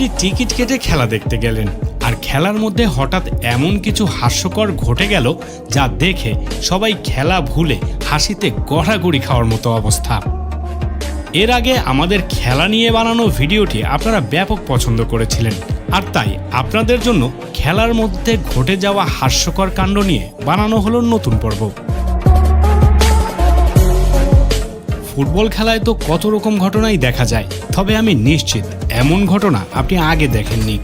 আপনি টিকিট কেটে খেলা দেখতে গেলেন? আর খেলার মধ্যে হঠাৎ এমন কিছু হাস্যকর ঘটে গেল যা দেখে সবাই খেলা ভুলে হাসিতে গড়াগড়ি খাওয়ার মতো অবস্থা। এর আগে আমাদের খেলা নিয়ে বানানো ভিডিওটি আপনারা ব্যাপক পছন্দ করেছিলেন। আর তাই আপনাদের জন্য খেলার মধ্যে ঘটে যাওয়া হাস্যকর কাণ্ড নিয়ে বানানো হলো নতুন পর্ব। ফুটবল খেলায় তো কত রকম ঘটনাই দেখা যায়, তবে আমি নিশ্চিত এমন ঘটনা আপনি আগে দেখেননি।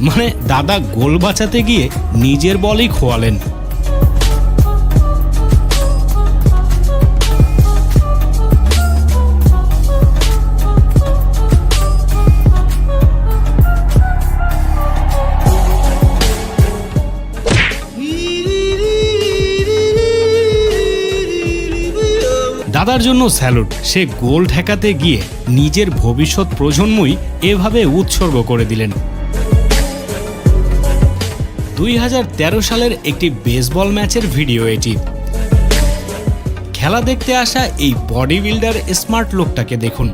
মানে দাদা গোল বাঁচাতে গিয়ে নিজের বলেই খোয়ালেন। দাদার জন্য স্যালুট। সে গোল ঠেকাতে গিয়ে নিজের ভবিষ্যৎ প্রজন্মই এভাবে উৎসর্গ করে দিলেন। দুই হাজার তেরো সালের একটি বেসবল ম্যাচের ভিডিও এটি। খেলা দেখতে আসা এই বডি বিল্ডার স্মার্ট লোকটাকে দেখুন।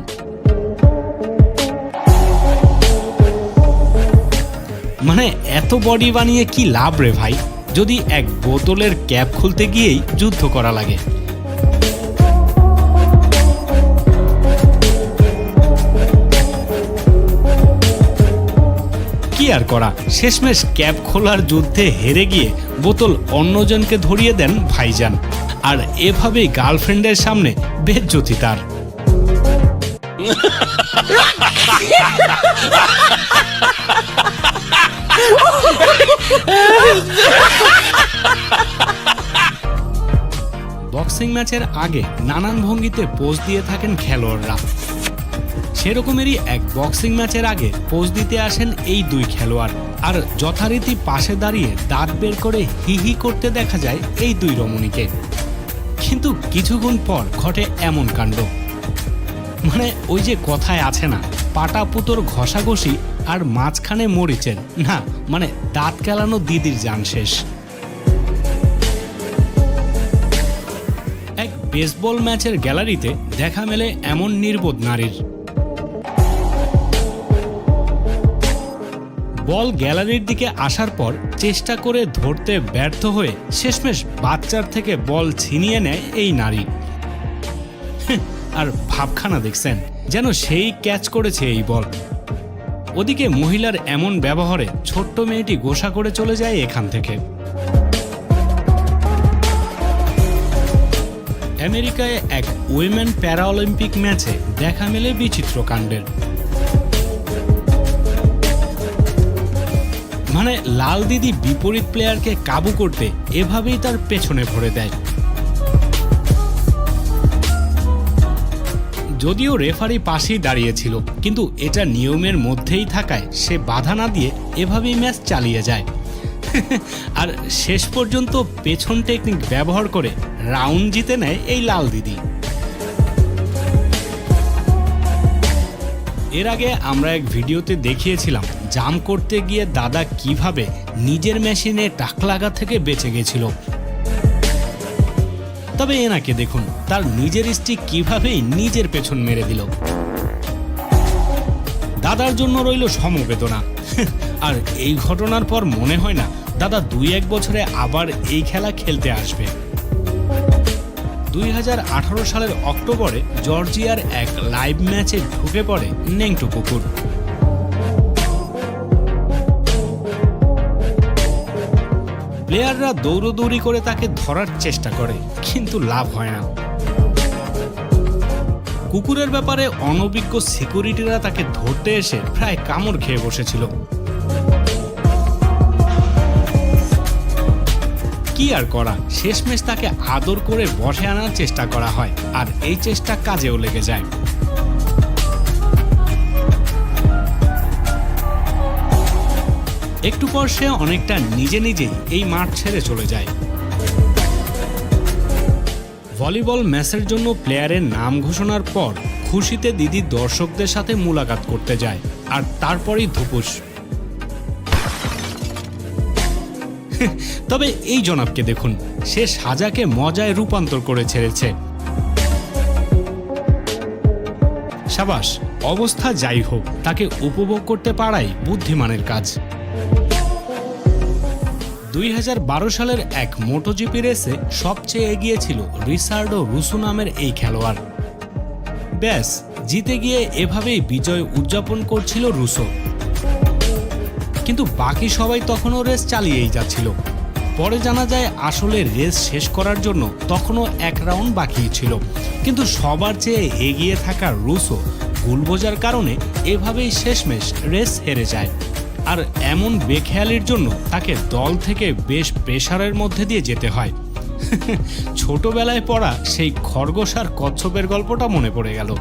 মানে এত বডি বানিয়ে কি লাভ রে ভাই? যদি এক বোতলের ক্যাপ খুলতে গিয়েই যুদ্ধ করা লাগে। আর করা। শেষমেশ ক্যাপ খোলার যুদ্ধে হেরে গিয়ে বোতল অন্যজনকে ধরিয়ে দেন ভাইজান। আর এভাবেই গার্লফ্রেন্ডের সামনে বেজ্জতি তার। বক্সিং ম্যাচের আগে নানান ভঙ্গিতে পোজ দিয়ে থাকেন খেলোয়াড়রা। সেরকমেরই এক বক্সিং ম্যাচের আগে পোজ দিতে আসেন এই দুই খেলোয়াড়। আর যথারীতি পাশে দাঁড়িয়ে দাঁত বের করে হি হি করতে দেখা যায় এই দুই রমণীকে। কিন্তু কিছুক্ষণ পর ঘটে এমন কাণ্ড। মানে ওই যে কথায় আছে না, পাটা পুতোর ঘষাঘষি আর মাঝখানে মরিচের। না মানে দাঁত কেলানো দিদির যান শেষ। এক বেসবল ম্যাচের গ্যালারিতে দেখা মেলে এমন নির্বোধ নারীর। বল গ্যালারির দিকে আসার পর চেষ্টা করে ধরতে ব্যর্থ হয়ে শেষমেশ বাচ্চার থেকে বল ছিনিয়ে নেয় এই নারী। আর ভাবখানা দেখছেন যেন সেই ক্যাচ করেছে এই বল। ওদিকে মহিলার এমন ব্যবহারে ছোট্ট মেয়েটি গোসা করে চলে যায় এখান থেকে। আমেরিকায় এক উইমেন প্যারাঅলিম্পিক ম্যাচে দেখা মেলে বিচিত্র কাণ্ডের। মানে লাল দিদি বিপরীত প্লেয়ারকে কাবু করতে এভাবেই তার পেছনে ভরে দেয়। যদিও রেফারি পাশেই দাঁড়িয়েছিল, কিন্তু এটা নিয়মের মধ্যেই থাকায় সে বাধা না দিয়ে এভাবেই ম্যাচ চালিয়ে যায়। আর শেষ পর্যন্ত পেছন টেকনিক ব্যবহার করে রাউন্ড জিতে নেয় এই লাল দিদি। এর আগে আমরা এক ভিডিওতে দেখিয়েছিলাম জাম করতে গিয়ে দাদা কীভাবে নিজের মেশিনে টাক লাগা থেকে বেঁচে গেছিল। তবে এনাকে দেখুন, তার নিজের স্ত্রী কিভাবেই নিজের পেছন মেরে দিল। দাদার জন্য রইল সমবেদনা। আর এই ঘটনার পর মনে হয় না, দাদা দুই এক বছরে আবার এই খেলা খেলতে আসবে। দুই হাজার আঠারো সালের অক্টোবরে জর্জিয়ার এক লাইভ ম্যাচে ঢুকে পড়ে নেংটু কুকুর। প্লেয়াররা দৌড়দৌড়ি করে তাকে ধরার চেষ্টা করে, কিন্তু লাভ হয় না। কুকুরের ব্যাপারে অনভিজ্ঞ সিকিউরিটিরা তাকে ধরতে এসে প্রায় কামড় খেয়ে বসেছিল। কি আর করা? শেষমেশ তাকে আদর করে বসে আনার চেষ্টা করা হয়, আর এই চেষ্টা কাজেও লেগে যায়। একটু পর সে অনেকটা নিজে নিজেই এই মাঠ ছেড়ে চলে যায়। ভলিবল ম্যাচের জন্য প্লেয়ারের নাম ঘোষণার পর খুশিতে দিদি দর্শকদের সাথে মুলাকাত করতে যায়, আর তারপরেই ধুপুস। তবে এই জনাবকে দেখুন, সে সাজাকে মজায় রূপান্তর করে ছেড়েছে। সাবাস, অবস্থা যাই হোক, তাকে উপভোগ করতে পারাই বুদ্ধিমানের কাজ। দুই হাজার বারো সালের এক মোটোজিপি রেসে সবচেয়ে এগিয়ে ছিল রিসার্ডো রুসু নামের এই খেলোয়াড়। ব্যাস, জিতে গিয়ে এভাবেই বিজয় উদযাপন করছিল রুসো। কিন্তু বাকি সবাই তখনও রেস চালিয়েই যাচ্ছিল। পরে জানা যায় আসলে রেস শেষ করার জন্য তখনও এক রাউন্ড বাকি ছিল। কিন্তু সবার চেয়ে এগিয়ে থাকা রুসো ভুল বোঝার কারণে এভাবেই শেষমেশ রেস হেরে যায়। আর এমন বেখেয়ালির জন্য তাকে দল থেকে বেশ প্রেশারের মধ্যে দিয়ে যেতে হয়। ছোটবেলায় পড়া সেই খরগোশ আর কচ্ছপের গল্পটা মনে পড়ে গেল।